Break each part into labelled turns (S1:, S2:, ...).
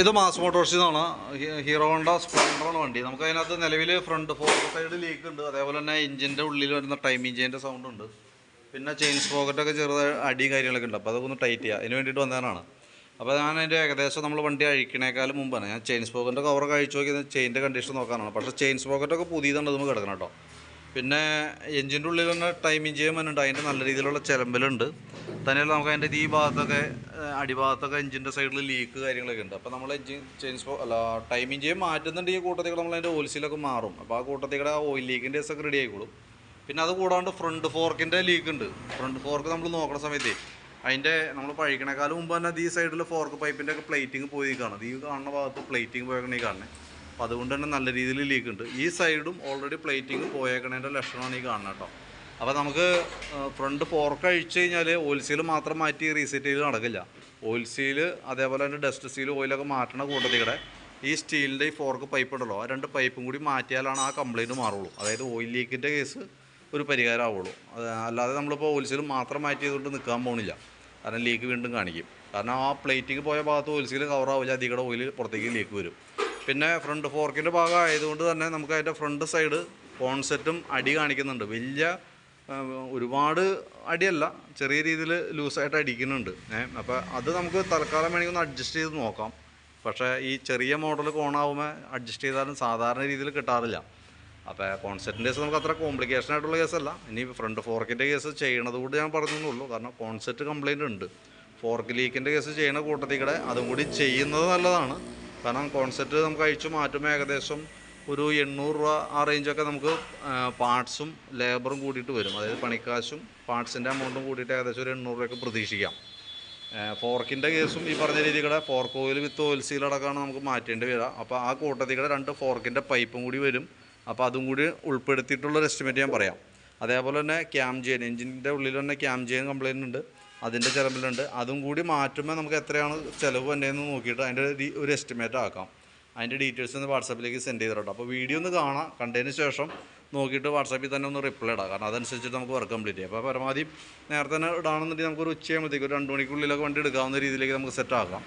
S1: ഇത് മാസ് മോട്ടോർസിൽ നിന്നാണ് hero Honda സ്പ്ലെൻഡറാണ് വണ്ടി. നമുക്ക് അതിനകത്ത് നിലവിൽ ഫ്രണ്ട് ഫോർ സൈഡ് ലീക്ക് ഉണ്ട്. അതേപോലെ തന്നെ എഞ്ചിന്റെ ഉള്ളിൽ വരുന്ന ടൈം ഇഞ്ചിന്റെ സൗണ്ട് ഉണ്ട്. പിന്നെ ചെയിൻ സ്പോക്കറ്റൊക്കെ ചെറുതായി അടി കാര്യങ്ങളൊക്കെ ഉണ്ട്. അപ്പോൾ അതൊന്ന് ടൈറ്റ് ചെയ്യുക അതിന് വേണ്ടിയിട്ട് വന്നതാണ് അപ്പോൾ ഞാൻ അതിന്റെ ഏകദേശം നമ്മൾ വണ്ടി അഴിക്കണേക്കാളും മുമ്പാണ്. ഞാൻ ചെയിൻ സ്പോക്കറ്റിന്റെ കവർ കഴിച്ചു നോക്കിയത് ചെയിന്റെ കണ്ടീഷൻ നോക്കാനാണ്. പക്ഷേ ചെയിൻ സ്പോക്കറ്റൊക്കെ പുതിയതുണ്ട് നമുക്ക് കിടക്കണം കേട്ടോ. പിന്നെ എഞ്ചിന്റെ ഉള്ളിൽ തന്നെ ടൈം ഇഞ്ചിയും വന്നിട്ടുണ്ട്. അതിന്റെ നല്ല രീതിയിലുള്ള ചിലമ്പലുണ്ട്. തന്നെയല്ല നമുക്ക് അതിന്റെ ഈ ഭാഗത്തൊക്കെ അടിഭാഗത്തൊക്കെ എഞ്ചിന്റെ സൈഡിൽ ലീക്ക് കാര്യങ്ങളൊക്കെ ഉണ്ട്. അപ്പോൾ നമ്മൾ എഞ്ചിൻ സ്പോ അല്ല ടൈമിങ് ചെയ്യാൻ മാറ്റുന്നുണ്ട് ഈ കൂട്ടത്തിൽ നമ്മൾ അതിന്റെ ഓയിൽസിലൊക്കെ മാറും. അപ്പോൾ ആ കൂട്ടത്തിൽ ആ ഓയിൽ ലീക്കിന്റെ ഒക്കെ റെഡി ആയിക്കോളും. പിന്നെ അത് കൂടാണ്ട് ഫ്രണ്ട് ഫോർക്കിന്റെ ലീക്ക് ഉണ്ട്. ഫ്രണ്ട് ഫോർക്ക് നമ്മൾ നോക്കുന്ന സമയത്ത് അതിന്റെ നമ്മൾ പഴിക്കണേക്കാളും മുമ്പ് തന്നെ ഈ സൈഡിൽ ഫോർക്ക് പൈപ്പിന്റെ ഒക്കെ പ്ലേറ്റിങ് പോയി കാണുന്നത് ഈ കാണുന്ന ഭാഗത്ത് പ്ലേറ്റിങ് പോയേക്കണേ കാണുന്നത് അപ്പോൾ അതുകൊണ്ട് തന്നെ നല്ല രീതിയിൽ ലീക്ക് ഉണ്ട്. ഈ സൈഡും ഓൾറെഡി പ്ലേറ്റിങ് പോയേക്കണേന്റെ ലക്ഷണമാണ് ഈ കാണുന്നത് കേട്ടോ. അപ്പോൾ നമുക്ക് ഫ്രണ്ട് പോർക്ക് അഴിച്ചു കഴിഞ്ഞാൽ ഓയിൽ സീൽ മാത്രം മാറ്റി റീസെറ്റ് ചെയ്ത് നടക്കില്ല. ഓയിൽ സീൽ അതേപോലെ തന്നെ ഡസ്റ്റ് സീൽ ഓയിലൊക്കെ മാറ്റണ കൂട്ടത്തിലൂടെ ഈ സ്റ്റീലിന്റെ ഈ ഫോർക്ക് പൈപ്പ് ഉണ്ടല്ലോ ആ രണ്ട് പൈപ്പും കൂടി മാറ്റിയാലാണ് ആ കംപ്ലൈന്റ് മാറുള്ളൂ. അതായത് ഓയിൽ ലീക്കിന്റെ കേസ് ഒരു പരിഹാരം ആവുള്ളൂ. അത് അല്ലാതെ നമ്മളിപ്പോൾ ഓയിൽ സീൽ മാത്രം മാറ്റി ചെയ്തുകൊണ്ട് നിൽക്കാൻ പോകുന്നില്ല കാരണം ലീക്ക് വീണ്ടും കാണിക്കും. കാരണം ആ പ്ലേറ്റിങ് പോയ ഭാഗത്ത് ഓയിൽ സീൽ കവർ ആവില്ല അധികം ഓയിൽ പുറത്തേക്ക് ലീക്ക് വരും. പിന്നെ ഫ്രണ്ട് ഫോർക്കിന്റെ ഭാഗം ആയതുകൊണ്ട് തന്നെ നമുക്ക് അതിന്റെ ഫ്രണ്ട് സൈഡ് കോൺസെറ്റും അടി കാണിക്കുന്നുണ്ട്. വലിയ ഒരുപാട് അടിയല്ല. ചെറിയ രീതിയിൽ ലൂസായിട്ട് അടിക്കുന്നുണ്ട്. ഏഹ് അപ്പോൾ അത് നമുക്ക് തൽക്കാലം വേണമെങ്കിൽ ഒന്ന് അഡ്ജസ്റ്റ് ചെയ്ത് നോക്കാം. പക്ഷേ ഈ ചെറിയ മോഡൽ കോണാവുമ്പോൾ അഡ്ജസ്റ്റ് ചെയ്താലും സാധാരണ രീതിയിൽ കിട്ടാറില്ല. അപ്പോൾ കോൺസെറ്റിന്റെ കേസ് നമുക്ക് അത്ര കോംപ്ലിക്കേഷൻ ആയിട്ടുള്ള കേസല്ല ഇനി ഫ്രണ്ട് ഫോർക്കിന്റെ കേസ് ചെയ്യണത് കൂടി ഞാൻ പറഞ്ഞെന്നുള്ളൂ. കാരണം കോൺസെറ്റ് കംപ്ലയിന്റ് ഉണ്ട്. ഫോർക്ക് ലീക്കിന്റെ കേസ് ചെയ്യണ കൂട്ടത്തിൽ കൂടെ അതും കൂടി ചെയ്യുന്നത് നല്ലതാണ്. കാരണം കോൺസെറ്റ് നമുക്ക് അഴിച്ചു മാറ്റുമ്പോൾ ഏകദേശം ഒരു എണ്ണൂറ് രൂപ ആ റേഞ്ചൊക്കെ നമുക്ക് പാർട്സും ലേബറും കൂടിയിട്ട് വരും. അതായത് പണിക്കാശും പാർട്സിന്റെ എമൗണ്ടും കൂടിയിട്ട് ഏകദേശം ഒരു എണ്ണൂറ് രൂപയൊക്കെ പ്രതീക്ഷിക്കാം. ഫോർക്കിന്റെ കേസും ഈ പറഞ്ഞ രീതിയിലൂടെ ഫോർക്ക് ഓയിൽ വിത്ത് ഓയിൽ സീലടക്കമാണ് നമുക്ക് മാറ്റേണ്ടി വരിക. അപ്പോൾ ആ കൂട്ടത്തിലൂടെ രണ്ട് ഫോർക്കിന്റെ പൈപ്പും കൂടി വരും. അപ്പോൾ അതും കൂടി ഉൾപ്പെടുത്തിയിട്ടുള്ളൊരു എസ്റ്റിമേറ്റ് ഞാൻ പറയാം. അതേപോലെ തന്നെ ക്യാം ചെയിൻ എഞ്ചിന്റെ ഉള്ളിൽ തന്നെ ക്യാം ചെയിൻ കംപ്ലയിന്റ് ഉണ്ട് അതിന്റെ ചിലവിലുണ്ട്. അതും കൂടി മാറ്റുമ്പോൾ നമുക്ക് എത്രയാണ് ചിലവ് വന്നതെന്ന് നോക്കിയിട്ട് അതിന്റെ ഒരു എസ്റ്റിമേറ്റ് ആക്കാം. അതിന്റെ ഡീറ്റെയിൽസ് ഒന്ന് വാട്സാപ്പിലേക്ക് സെൻഡ് ചെയ്തിട്ടോ അപ്പോൾ വീഡിയോ ഒന്ന് കാണാം. കണ്ടതിന് ശേഷം നോക്കിയിട്ട് വാട്സാപ്പിൽ തന്നെ ഒന്ന് റിപ്ലൈ ഇടാം. കാരണം അതനുസരിച്ചിട്ട് നമുക്ക് വർക്ക് കംപ്ലീറ്റ് ചെയ്യാം. അപ്പോൾ പരമാവധി നേരത്തെ തന്നെ ഇടാണെന്നുണ്ടെങ്കിൽ നമുക്കൊരു ഉച്ചയാകുമ്പോഴത്തേക്ക് ഒരു രണ്ട് മണിക്കുള്ളിലൊക്കെ വണ്ടി എടുക്കാവുന്ന രീതിയിലേക്ക് നമുക്ക് സെറ്റ് ആക്കാം.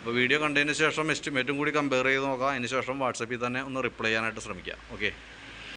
S1: അപ്പോൾ വീഡിയോ കണ്ടതിന് ശേഷം എസ്റ്റിമേറ്റും കൂടി കമ്പയർ ചെയ്ത് നോക്കാം. അതിന് ശേഷം വാട്സാപ്പിൽ തന്നെ ഒന്ന് റിപ്ലൈ ചെയ്യാനായിട്ട് ശ്രമിക്കാം. ഓക്കെ